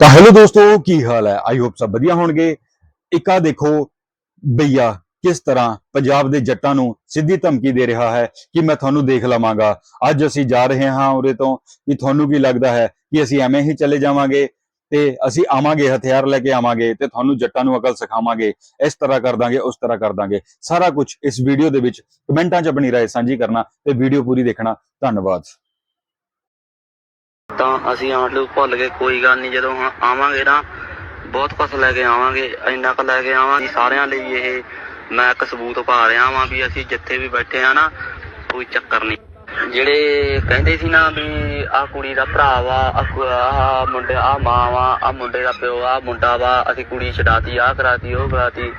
ਤਾਂ ਹੈਲੋ ਦੋਸਤੋ ਕੀ ਹਾਲ ਹੈ ਆਈ ਹੋਪ ਸਭ ਵਧੀਆ ਹੋਣਗੇ ਇੱਕ ਆ ਦੇਖੋ ਬਈਆ ਕਿਸ ਤਰ੍ਹਾਂ ਪੰਜਾਬ ਦੇ ਜੱਟਾਂ ਨੂੰ ਸਿੱਧੀ ਧਮਕੀ ਦੇ ਰਿਹਾ ਹੈ ਕਿ ਮੈਂ ਤੁਹਾਨੂੰ ਦੇਖ ਲਵਾਂਗਾ ਅੱਜ ਅਸੀਂ ਜਾ ਰਹੇ ਹਾਂ ਉਰੇ ਤੋਂ ਕਿ ਤੁਹਾਨੂੰ ਕੀ ਲੱਗਦਾ ਹੈ ਕਿ ਅਸੀਂ ਐਵੇਂ ਹੀ ਚਲੇ ਜਾਵਾਂਗੇ ਤੇ ਅਸੀਂ ਆਵਾਂਗੇ ਹਥਿਆਰ ਲੈ ਕੇ ਆਵਾਂਗੇ ਤੇ ਤੁਹਾਨੂੰ ਜੱਟਾਂ ਨੂੰ ਅਕਲ ਸਿਖਾਵਾਂਗੇ ਇਸ ਤਰ੍ਹਾਂ ਕਰ ਦਾਂਗੇ ਉਸ ਤਰ੍ਹਾਂ ਕਰ ਦਾਂਗੇ ਸਾਰਾ ਕੁਝ ਇਸ ਵੀਡੀਓ ਦੇ ਵਿੱਚ ਕਮੈਂਟਾਂ 'ਚ ਆਪਣੀ رائے ਸਾਂਝੀ ਕਰਨਾ ਤੇ ਵੀਡੀਓ ਪੂਰੀ ਦੇਖਣਾ ਧੰਨਵਾਦ ਤਾਂ ਅਸੀਂ ਮਤਲਬ ਭੁੱਲ ਗਏ, ਕੋਈ ਗੱਲ ਨਹੀਂ, ਜਦੋਂ ਹੁਣ ਆਵਾਂਗੇ ਨਾ, ਬਹੁਤ ਕੁਛ ਲੈ ਕੇ ਆਵਾਂਗੇ, ਇੰਨਾ ਕੁ ਲੈ ਕੇ ਆਵਾਂਗੇ ਸਾਰਿਆਂ ਲਈ ਇਹ ਮੈਂ ਇੱਕ ਸਬੂਤ ਪਾ ਰਿਹਾ ਵਾਂ ਵੀ ਅਸੀਂ ਜਿੱਥੇ ਵੀ ਬੈਠੇ ਆ ਨਾ, ਕੋਈ ਚੱਕਰ ਨਹੀਂ। ਜਿਹੜੇ ਕਹਿੰਦੇ ਸੀ ਨਾ ਵੀ ਆ ਕੁੜੀ ਦਾ ਭਰਾ ਵਾ ਆ ਮੁੰਡੇ ਆ ਮਾਂ ਵਾ ਆ ਮੁੰਡੇ ਦਾ ਪਿਓ ਆ ਮੁੰਡਾ ਵਾ, ਅਸੀਂ ਕੁੜੀ ਛਡਾਤੀ ਆ ਕਰਾਤੀ, ਉਹ ਕਰਾਤੀ।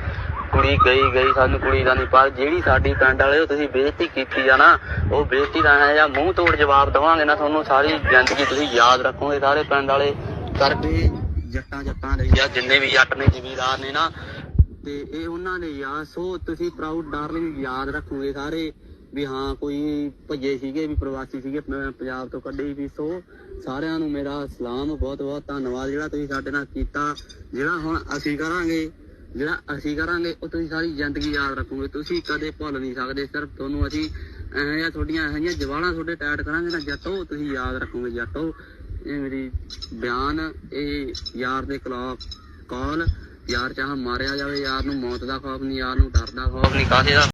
ਕੁੜੀ ਗਈ ਗਈ ਸਾਨੂੰ ਕੁੜੀ ਦਾ ਨਹੀਂ ਪਰ ਜਿਹੜੀ ਸਾਡੀ ਪਿੰਡ ਵਾਲੇ ਉਹ ਤੁਸੀਂ ਬੇਇੱਜ਼ਤੀ ਕੀਤੀ ਆ ਨਾ, ਉਹ ਬੇਇੱਜ਼ਤੀ ਦਾ ਹੈ ਜਾਂ ਮੂੰਹ ਤੋੜ ਜਵਾਬ ਦਵਾਂਗੇ ਨਾ ਤੁਹਾਨੂੰ। ਸਾਰੀ ਜ਼ਿੰਦਗੀ ਤੁਸੀਂ ਯਾਦ ਰੱਖੋਗੇ ਸਾਰੇ ਪਿੰਡ ਵਾਲੇ। ਕਰਦੇ ਜੱਟਾਂ ਜੱਟਾਂ ਲਈ ਜਾਂ ਜਿੰਨੇ ਵੀ ਜੱਟ ਨੇ, ਜ਼ਿਮੀਦਾਰ ਨੇ ਨਾ, ਤੇ ਇਹ ਉਹਨਾਂ ਨੇ ਯਾਦ ਸੋ ਤੁਸੀਂ ਪ੍ਰਾਊਡ ਡਾਰਲਿੰਗ ਯਾਦ ਰੱਖੋਗੇ ਸਾਰੇ ਵੀ ਹਾਂ, ਕੋਈ ਭੱਜੇ ਸੀਗੇ, ਵੀ ਪ੍ਰਵਾਸੀ ਸੀਗੇ ਪੰਜਾਬ ਤੋਂ ਕੱਢੇ ਵੀ ਸੋ ਸਾਰਿਆਂ ਨੂੰ ਮੇਰਾ ਸਲਾਮ ਬਹੁਤ ਬਹੁਤ ਧੰਨਵਾਦ ਜਿਹੜਾ ਤੁਸੀਂ ਸਾਡੇ ਨਾਲ ਕੀਤਾ। ਜਿਹੜਾ ਹੁਣ ਅਸੀਂ ਕਰਾਂਗੇ ਜਿਹੜਾ ਅਸੀਂ ਕਰਾਂਗੇ, ਉਹ ਤੁਸੀਂ ਸਾਰੀ ਜ਼ਿੰਦਗੀ ਯਾਦ ਰੱਖੋਗੇ। ਤੁਸੀਂ ਕਦੇ ਭੁੱਲ ਨਹੀਂ ਸਕਦੇ, ਸਿਰਫ ਤੁਹਾਨੂੰ ਅਸੀਂ ਇਹੋ ਜਿਹੀਆਂ ਤੁਹਾਡੀਆਂ, ਇਹੋ ਜਿਹੀਆਂ ਜਵਾਲਾਂ ਤੁਹਾਡੇ ਟੈਟ ਕਰਾਂਗੇ ਨਾ, ਜੱਟੋ, ਤੁਸੀਂ ਯਾਦ ਰੱਖੋਗੇ, ਜੱਟੋ। ਇਹ ਮੇਰੀ ਬਿਆਨ, ਇਹ ਯਾਰ ਦੇ ਖਿਲਾਫ ਕਾਲ। ਯਾਰ ਚਾਹ ਮਾਰਿਆ ਜਾਵੇ, ਯਾਰ ਨੂੰ ਮੌਤ ਦਾ ਖੌਫ ਨਹੀਂ, ਯਾਰ ਨੂੰ ਡਰ ਦਾ ਖੌਫ ਨਹੀਂ ਕਾਹਦੇ ਦਾ